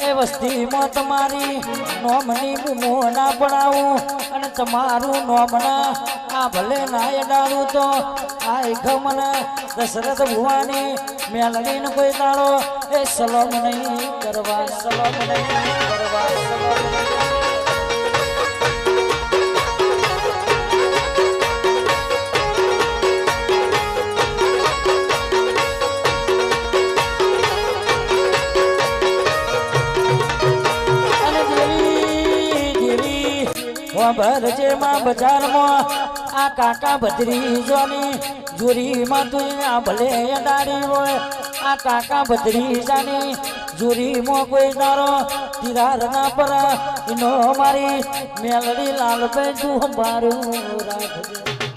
એ વસ્તીમાં તમારી નોમની બુમો ના પડાવું અને તમારું નોમના આ ભલે ના અડાડું તો આ ગમન દશરથ ભુવાની મેલડીને કોઈ દાડો એ સલોમ નહીં કરવા, સલોમ નહીં કરવા. દેવી વબર જે માં. બજારમાં આ કાકા ભદ્રી જોની જુરીમાં તું આ ભલે અડાડી હોય. આ કાકા ભદ્રી જાની જુરીમાં કોઈ દારો તિરાર ના પર ઇનો મારી મેલડી લાલ પે તું બારું રાખજે.